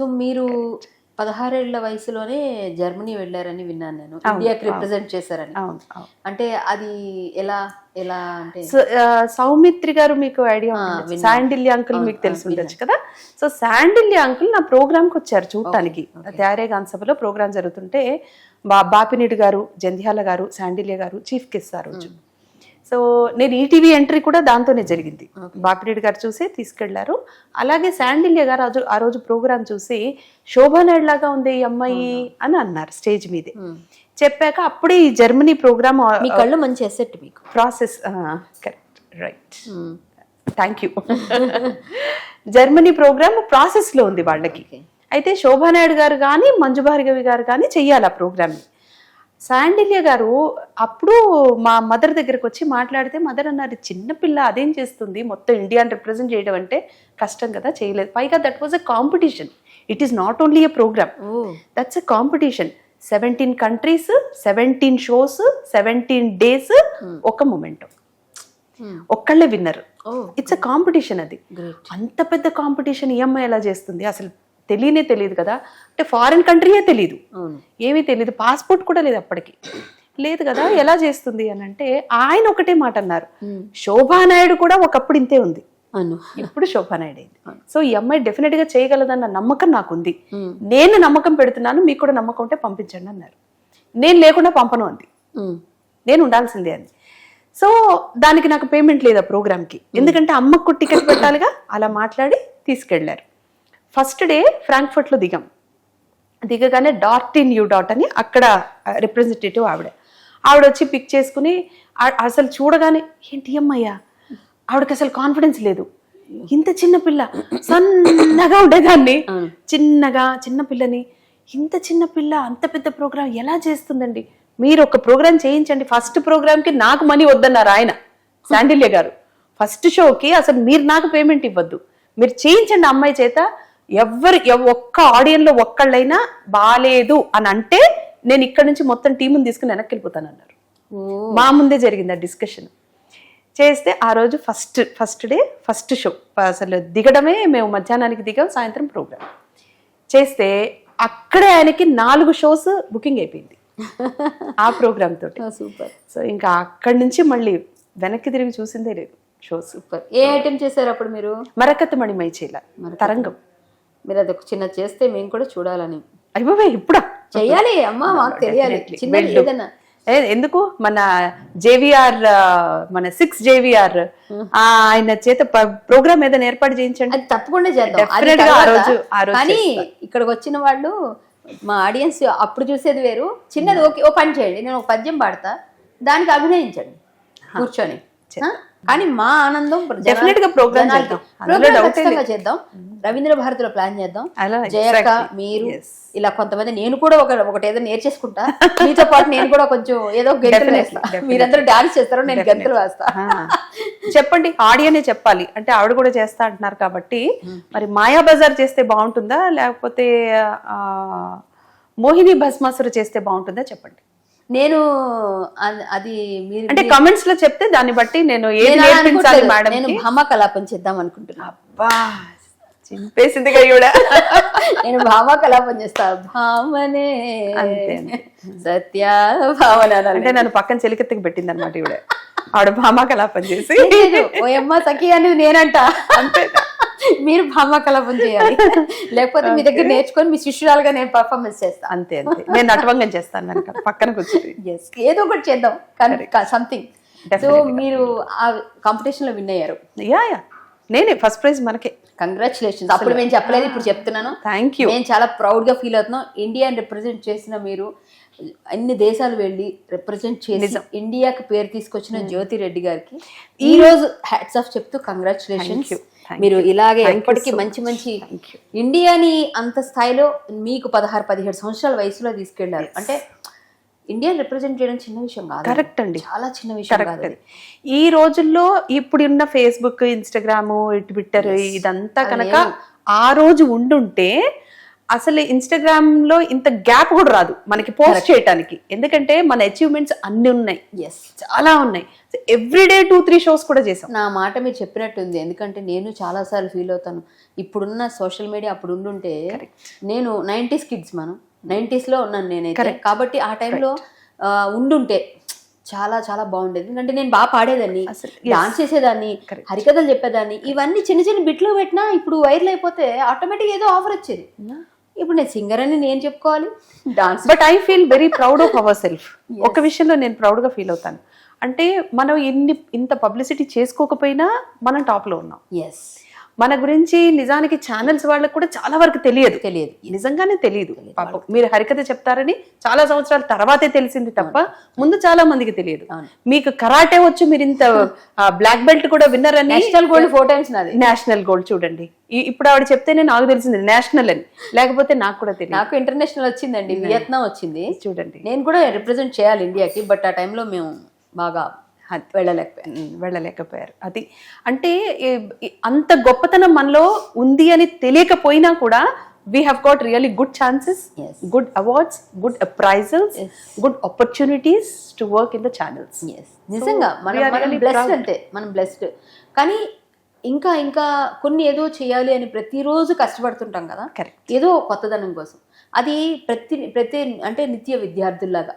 So మీరు పదహారేళ్ళ వయసులోనే Germany వెళ్ళారని విన్నాను నేను. ఇండియాకి రిప్రజెంట్ చేశారని. అంటే అది ఎలా ఎలా అంటే సౌమిత్రి గారు మీకు ఐడియా. శాండిల్య అంకుల్ మీకు తెలిసి ఉండొచ్చు కదా? సో శాండిల్య అంకుల్ నా ప్రోగ్రామ్కి వచ్చారు చూడటానికి. తయారే గాన్ సభలో ప్రోగ్రామ్ జరుగుతుంటే బా బాపినీడు గారు జంధ్యాల గారు శాండిల్య గారు చీఫ్ గెస్ట్ ఆ రోజు సో నేను ఈటీవీ ఎంట్రీ కూడా దాంతోనే జరిగింది. బాపిరెడ్డి గారు చూసి తీసుకెళ్ళారు. అలాగే శాండిల్య గారు ఆ రోజు- ఆ రోజు ప్రోగ్రామ్ చూసి శోభా నాయుడు లాగా ఉంది ఈ అమ్మాయి అని అన్నారు స్టేజ్ మీదే. చెప్పాక అప్పుడే ఈ జర్మనీ ప్రోగ్రామ్ మీ కళ్ళు మంచి ఎసెట్ మీకు. Process correct right. Thank you. Germany program ప్రాసెస్లో ఉంది వాళ్ళకి. అయితే శోభానాయుడు గారు కానీ మంజు భార్గవి గారు కానీ చెయ్యాలి ఆ ప్రోగ్రామ్ శాండిల్య గారు అప్పుడు మా మదర్ దగ్గరకు వచ్చి మాట్లాడితే మదర్ అన్నారు చిన్నపిల్ల అదేం చేస్తుంది? మొత్తం ఇండియాని రిప్రజెంట్ చేయడం అంటే కష్టం కదా చేయలేదు. పైగా that was a competition it is not only a program that's a competition seventeen countries seventeen shows seventeen days ఒక మూమెంట్ ఒక్కళ్ళే విన్నర్ ఇట్స్ అ కాంపిటీషన్ అది. అంత పెద్ద కాంపిటీషన్ ఈఎంఐ ఎలా చేస్తుంది? అసలు తెలియనే తెలియదు కదా. అంటే ఫారిన్ కంట్రీయే తెలియదు ఏమీ తెలియదు పాస్పోర్ట్ కూడా లేదు అప్పటికి. లేదు కదా ఎలా చేస్తుంది అని అంటే ఆయన ఒకటే మాట అన్నారు. శోభానాయుడు కూడా ఒకప్పుడు ఇంతే ఉంది. అవును. ఇప్పుడు శోభానాయుడు అయింది. సో ఈ అమ్మాయి డెఫినెట్గా చేయగలదన్న నమ్మకం నాకుంది. నేను నమ్మకం పెడుతున్నాను మీకు కూడా నమ్మకం ఉంటే పంపించండి అన్నారు. నేను లేకుండా పంపను అంది. నేను ఉండాల్సిందే అంది. సో దానికి నాకు పేమెంట్ లేదు ఆ ప్రోగ్రామ్కి ఎందుకంటే అమ్మకు టికెట్ పెట్టాలిగా అలా మాట్లాడి తీసుకెళ్ళారు. ఫస్ట్ డే ఫ్రాంక్ఫర్ట్లో దిగాం. దిగగానే డాట్ ఇన్ యూ డాట్ అని అక్కడ రిప్రజెంటేటివ్ ఆవిడ ఆవిడ. వచ్చి పిక్ చేసుకుని అసలు చూడగానే ఏంటి అమ్మయ్యా ఆవిడకి అసలు కాన్ఫిడెన్స్ లేదు. ఇంత చిన్న పిల్ల సన్నగా ఉండేదాన్ని. చిన్నగా చిన్న పిల్లని. ఇంత చిన్న పిల్ల అంత పెద్ద ప్రోగ్రామ్ ఎలా చేస్తుందండి? మీరు ఒక ప్రోగ్రామ్ చేయించండి. ఫస్ట్ ప్రోగ్రామ్కి నాకు మనీ వద్దన్నారు ఆయన శాండిల్య గారు. ఫస్ట్ షోకి అసలు మీరు నాకు పేమెంట్ ఇవ్వద్దు. మీరు చేయించండి అమ్మాయి చేత ఎవరు ఎవ్- ఒక్క ఆడియన్లో ఒక్కళ్ళైనా బాలేదు అని అంటే నేను ఇక్కడ నుంచి మొత్తం టీముని తీసుకుని వెనక్కి వెళ్ళిపోతాను అన్నారు. మా ముందే జరిగింది ఆ డిస్కషన్. చేస్తే ఆ రోజు first first day first show. అసలు దిగడమే మేము మధ్యాహ్నానికి దిగాం సాయంత్రం ప్రోగ్రామ్ చేస్తే అక్కడే ఆయనకి నాలుగు షోస్ బుకింగ్ అయిపోయింది. ఆ ప్రోగ్రామ్ తోటి. సూపర్. సో ఇంకా అక్కడి నుంచి మళ్ళీ వెనక్కి తిరిగి చూసిందే లేదు షోస్. సూపర్. ఏ ఐటెం చేశారు అప్పుడు మీరు? మరకత్త మణిమై తరంగం. మీరు అది ఒక చిన్న చేస్తే మేము కూడా చూడాలని. అయిపోవే ఇప్పుడా? చెయ్యాలి అమ్మా మాకు తెలియాలి. ఏదైనా ఏ- ఎందుకు? మన జేవిఆర్ మన సిక్స్ జేవిఆర్ ఆయన చేత ప్రోగ్రామ్ ఏదైనా ఏర్పాటు చేయించండి. అది తప్పకుండా చేద్దాం. ఆ. రోజు- కానీ ఇక్కడికి వచ్చిన వాళ్ళు మా ఆడియన్స్ అప్పుడు చూసేది వేరు. చిన్నది ఓకే ఓ పని చేయండి. నేను ఒక పద్యం పాడతా. దానికి అభినయించండి. కూర్చొని? కానీ మా ఆనందం Definite గా ఏ ఖచ్చితంగా చేద్దాం. రవీంద్ర భారతిలో ప్లాన్ చేద్దాం. జయక్క exactly. మీరు. ఇలా కొంతమంది నేను కూడా ఒక ఒకటి ఏదో నేర్చేసుకుంటా. మీతో పాటు నేను కూడా కొంచెం ఏదో గంతులు వేస్తా. మీరందరూ డాన్స్ చేస్తారో నేను గంతులు వేస్తా. చెప్పండి ఆడియనే చెప్పాలి. అంటే ఆవిడ కూడా చేస్తా అంటున్నారు కాబట్టి. మరి మాయా బజార్ చేస్తే బాగుంటుందా? లేకపోతే మోహిని భస్మాసుర చేస్తే బాగుంటుందా? చెప్పండి. నేను అది మీరు అంటే కమెంట్స్లో చెప్తే దాన్ని బట్టి నేను ఏది నేను అలా నేర్పించాలి అనుకోవట్లేదు. మేడం నేను భామా కలాపం చేద్దాం అనుకుంటున్నా. అబ్బా చింపేసింది ఈవిడ. నేను భామా కలాపం చేస్తా భామనే. సత్య భావన. అంటే నన్ను పక్కన చెలికెత్తికి పెట్టింది అనమాట ఈవిడ. ఆవిడ భామా కలాపం చేసి. లేదు, ఓయమ్మ సఖి అనేది నేనంట. అంతే. మీరు భామా కలాపం చేయాలి. లేకపోతే మీ దగ్గర నేర్చుకొని మీ శిష్యురాలుగా నేను పర్ఫార్మెన్స్ చేస్తా. అంతే అంతే. నేను నటవంగం చేస్తాను వెనక పక్కన కూర్చుని. ఎస్ ఏదో ఒకటి చేద్దాం. సంథింగ్ సో మీరు ఆ కాంపిటీషన్లో విన్ అయ్యారు. యా యా నేనే ఫస్ట్ ప్రైజ్ మనకే. కంగ్రాచులేషన్స్ అప్పుడు మేము చెప్పలేదు ఇప్పుడు చెప్తున్నాను. థ్యాంక్ యూ మేము చాలా ప్రౌడ్గా ఫీల్ అవుతున్నాం ఇండియాని రిప్రజెంట్ చేసిన మీరు అన్ని దేశాలు వెళ్ళి రిప్రజెంట్ చేసి ఇండియాకి పేరు తీసుకొచ్చిన జ్యోతి రెడ్డి గారికి ఈ రోజు హ్యాట్స్ ఆఫ్ చెప్తూ కంగ్రాచులేషన్స్ మీరు ఇలాగే ఎప్పటికీ మంచి మంచి. ఇండియాని అంత స్థాయిలో మీకు పదహారు పదిహేడు సంవత్సరాల వయసులో తీసుకెళ్ళారు. అంటే ఇండియాని రిప్రజెంట్ చేయడం చిన్న విషయం కాదు. కరెక్ట్ అండి. చాలా చిన్న విషయం కాదు ఈ రోజుల్లో ఇప్పుడున్న ఫేస్బుక్ ఇన్స్టాగ్రామ్ ట్విట్టర్ ఇదంతా కనుక ఆ రోజు ఉండుంటే అసలు ఇన్స్టాగ్రామ్లో ఇంత గ్యాప్ కూడా రాదు మనకి పోస్ట్ చేయడానికి ఎందుకంటే మన అచీవ్మెంట్స్ అన్ని ఉన్నాయి. ఎస్ చాలా ఉన్నాయి. ఎవ్రీడే టూ త్రీ షోస్ కూడా చేసాం నా మాట మీరు చెప్పినట్టుంది. ఎందుకంటే నేను చాలా సార్లు ఫీల్ అవుతాను. ఇప్పుడున్న సోషల్ మీడియా అప్పుడు ఉండుంటే నేను నైంటీస్ కిడ్స్ మనం. 90s లో ఉన్నాను నేనైతే. కాబట్టి ఆ టైంలో ఉండుంటే చాలా చాలా బాగుండేది. ఎందుకంటే నేను బాగా పాడేదాన్ని. డాన్స్ చేసేదాన్ని. హరికథలు చెప్పేదాన్ని. ఇవన్నీ చిన్న చిన్న బిట్లు పెట్టినా ఇప్పుడు వైరల్ అయిపోతే ఆటోమేటిక్ ఏదో ఆఫర్ వచ్చేది. ఇప్పుడు నేను సింగర్ అని నేను చెప్పుకోవాలి. Dance but I feel very proud of our self ఒక విషయంలో నేను ప్రౌడ్గా ఫీల్ అవుతాను. అంటే మనం ఎన్ని ఇంత పబ్లిసిటీ చేసుకోకపోయినా మనం టాప్లో ఉన్నాం. ఎస్ మన గురించి నిజానికి ఛానల్స్ వాళ్ళకి కూడా చాలా వరకు తెలియదు. తెలియదు. నిజంగానే తెలియదు. పాపం మీరు హరికథ చెప్తారని చాలా సంవత్సరాల తర్వాతే తెలిసింది తప్ప ముందు చాలా మందికి తెలియదు. మీకు కరాటే వచ్చు మీరు ఇంత బ్లాక్ బెల్ట్ కూడా విన్నర్ అని నేషనల్ గోల్డ్ ఫోర్ టైమ్స్ నాది. నేషనల్ గోల్డ్ చూడండి. ఇప్పుడు ఆవిడ చెప్తేనే నాకు తెలిసింది నేషనల్ అని. లేకపోతే నాకు కూడా తెలియదు. నాకు ఇంటర్నేషనల్ వచ్చిందండి వియత్నాం వచ్చింది. చూడండి. నేను కూడా రిప్రజెంట్ చేయాలి ఇండియాకి బట్ ఆ టైంలో మేము బాగా వెళ్ళలేకపోయాం ఉమ్, వెళ్ళలేకపోయారు. అది. అంటే అంత గొప్పతనం మనలో ఉంది అని తెలియకపోయినా కూడా we have got really good chances. Good awards good prizes good opportunities to work in the channels నిజంగా మనం బ్లెస్డ్. అంతే మనం బ్లెస్డ్ కానీ ఇంకా ఇంకా కొన్ని ఏదో చేయాలి అని ప్రతిరోజు కష్టపడుతుంటాం కదా. ఏదో కొత్తదనం కోసం. అది ప్రతి ప్రతి అంటే నిత్య విద్యార్థుల్లాగా.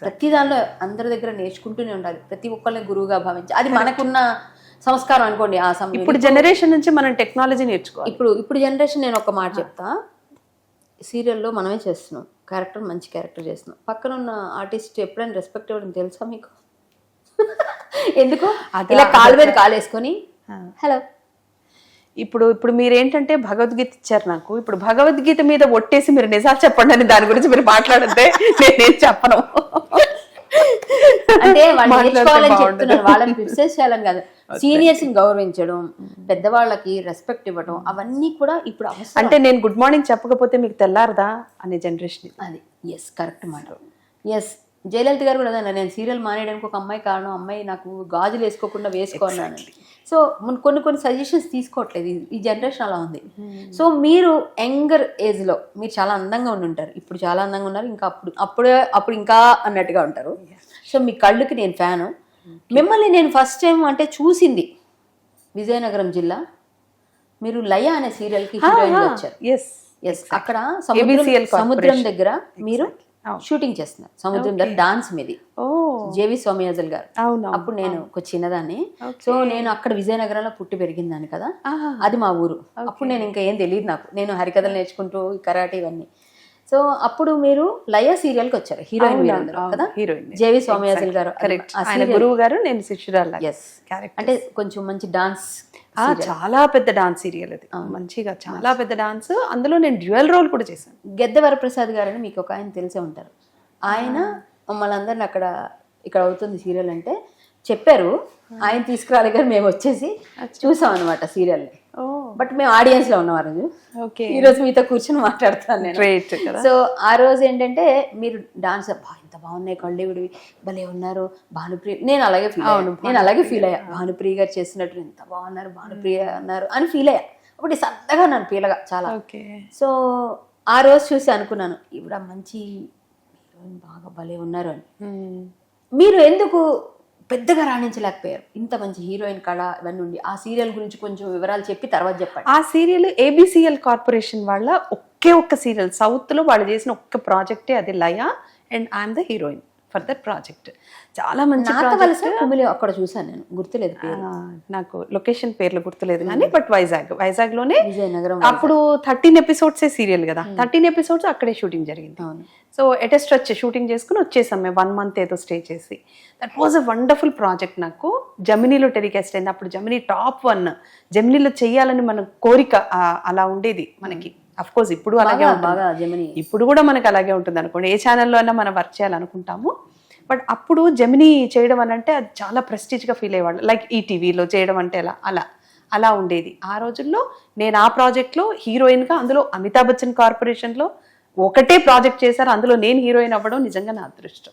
ప్రతి దానిలో అందరి దగ్గర నేర్చుకుంటూనే ఉండాలి. ప్రతి ఒక్కరిని గురువుగా భావించి. అది మనకున్న సంస్కారం అనుకోండి ఆ సమయం ఇప్పుడు జనరేషన్ నుంచి మనం టెక్నాలజీ నేర్చుకోవాలి. ఇప్పుడు ఇప్పుడు జనరేషన్ నేను ఒక మాట చెప్తా. సీరియల్లో మనమే చేస్తున్నాం. క్యారెక్టర్ మంచి క్యారెక్టర్ చేస్తున్నాం. పక్కన ఉన్న ఆర్టిస్ట్ ఎప్పుడైనా రెస్పెక్ట్ ఇవ్వడం తెలుసా మీకు? ఎందుకు? అదా- ఇలా కాలు మీద కాలు వేసుకొని హలో ఇప్పుడు ఇప్పుడు మీరు ఏంటంటే భగవద్గీత ఇచ్చారు నాకు. ఇప్పుడు భగవద్గీత మీద ఒట్టేసి మీరు నిజాలు చెప్పండి అని దాని గురించి మీరు మాట్లాడితే నేనేం చెప్పను. అంటే నేర్చుకోవాలని. చెప్తున్నారు. వాళ్ళని క్రిటిసైజ్ చేయాలని కాదు. సీనియర్స్ని గౌరవించడం పెద్దవాళ్ళకి రెస్పెక్ట్ ఇవ్వడం అవన్నీ కూడా ఇప్పుడు అంటే నేను గుడ్ మార్నింగ్ చెప్పకపోతే మీకు తెల్లారదా అనే జనరేషన్ అది. ఎస్ కరెక్ట్ మాట. ఎస్ జయలలిత గారు కూడా నేను సీరియల్ మానేయడానికి ఒక అమ్మాయి కారణం అమ్మాయి నాకు గాజులు వేసుకోకుండా వేసుకోన్నాను సో మన కొన్ని కొన్ని సజెషన్స్ తీసుకోవట్లేదు. ఈ- జనరేషన్ అలా ఉంది. సో మీరు యంగర్ ఏజ్లో మీరు చాలా అందంగా ఉండి ఉంటారు. ఇప్పుడు చాలా అందంగా ఉన్నారు. ఇంకా అప్పుడు అప్పుడే అప్పుడు ఇంకా అన్నట్టుగా ఉంటారు. సో మీ కళ్ళుకి నేను ఫ్యాను. మిమ్మల్ని నేను ఫస్ట్ టైం అంటే చూసింది విజయనగరం జిల్లా. మీరు లయ అనే సీరియల్కి వచ్చారు. ఎస్ ఎస్ అక్కడ సముద్రం దగ్గర మీరు. షూటింగ్ చేస్తున్నారు. సముద్రం దగ్గర డాన్స్ మీది. ఓ జేవి సోమయాజల్ గారు. అవును అప్పుడు నేను ఒక చిన్నదాన్ని. సో నేను అక్కడ విజయనగరంలో పుట్టి పెరిగిందాన్ని కదా. అది మా ఊరు. అప్పుడు నేను ఇంకా ఏం తెలియదు నాకు. నేను హరికథలు నేర్చుకుంటూ కరాటే ఇవన్నీ. సో అప్పుడు మీరు లయ సీరియల్కి వచ్చారు. హీరోయిన్ కదా? హీరోయిన్. జేవి సోమయాజల్ గారు. గురువు గారు నేను శిష్యురాలు ఎస్ అంటే కొంచెం మంచి డాన్స్ చాలా పెద్ద డాన్స్ సీరియల్ అది. మంచిగా చాలా పెద్ద డాన్స్. అందులో నేను డ్యూయల్ రోల్ కూడా చేశాను. గెద్ద వరప్రసాద్ గారని మీకు ఒక ఆయన తెలిసే ఉంటారు. ఆయన మమ్మల్ని అందరిని అక్కడ ఇక్కడ అవుతుంది సీరియల్ అంటే చెప్పారు. ఆయన తీసుకురాలి కానీ మేము వచ్చేసి చూసాం అనమాట సీరియల్ని ఓ. బట్ మేము ఆడియన్స్లో ఉన్నాం ఆ రోజు. ఓకే. ఈ రోజు మీతో కూర్చొని మాట్లాడుతాను నేను. సో ఆ రోజు ఏంటంటే మీరు డాన్స్ ఇంత బాగున్నాయి కళ్ళేవిడివి భలే ఉన్నారు. భానుప్రియ నేను అలాగే ఫీల్ అయ్యాను నేను అలాగే ఫీల్ అయ్యా. భానుప్రియ. గారు చేసినట్టు ఎంత బాగున్నారు భానుప్రియ అన్నారు అని ఫీల్ అయ్యా. అప్పుడు సన్నగా నన్ను పీలగా చాలా. ఓకే. సో ఆ రోజు చూసి అనుకున్నాను ఇవిడ మంచి హీరోయిన్ బాగా భలే ఉన్నారు అని. మీరు ఎందుకు పెద్దగా రాణించలేకపోయారు? ఇంత మంచి హీరోయిన్ కళ ఇవన్నీ ఉండి ఆ సీరియల్ గురించి కొంచెం వివరాలు చెప్పి తర్వాత చెప్పండి. ఆ సీరియల్ ఏబిసిఎల్ కార్పొరేషన్ వాళ్ళ ఒకే ఒక్క సీరియల్ సౌత్లో వాళ్ళు చేసిన ఒక్క ప్రాజెక్టే అది Laya and I'm the heroine. For that project. చాలా మంచి అక్కడ చూసాను నేను. గుర్తులేదు నాకు లొకేషన్ పేర్లు గుర్తులేదు కానీ బట్ వైజాగ్. వైజాగ్లోనే విజయనగరం అప్పుడు థర్టీన్ ఎపిసోడ్స్ సీరియల్ కదా. థర్టీన్ ఎపిసోడ్స్ అక్కడే షూటింగ్ జరిగింది. సో ఎటెస్ట్ వచ్చి షూటింగ్ చేసుకుని వచ్చేసాం మేము. వన్ మంత్ ఏదో స్టే చేసి. That was a wonderful project నాకు. జమినీలో టెలికాస్ట్ అయింది. అప్పుడు జమినీ టాప్ వన్. జమినీలో చెయ్యాలని మన కోరిక అలా ఉండేది మనకి. అఫ్ కోర్స్ ఇప్పుడు అలాగే బాగా జమిని ఇప్పుడు కూడా మనకు అలాగే ఉంటుంది అనుకోండి. ఏ ఛానల్లో అయినా మనం వర్క్ చేయాలనుకుంటాము. బట్ అప్పుడు జమినీ చేయడం అని అంటే అది చాలా ప్రెస్టీజ్గా ఫీల్ అయ్యేవాళ్ళు. లైక్ ఈ టీవీలో చేయడం అంటే ఎలా అలా అలా ఉండేది. ఆ రోజుల్లో నేను ఆ ప్రాజెక్ట్లో హీరోయిన్గా అందులో అమితాబ్ బచ్చన్ కార్పొరేషన్లో ఒకటే ప్రాజెక్ట్ చేశారు. అందులో నేను హీరోయిన్ అవ్వడం నిజంగా నా అదృష్టం.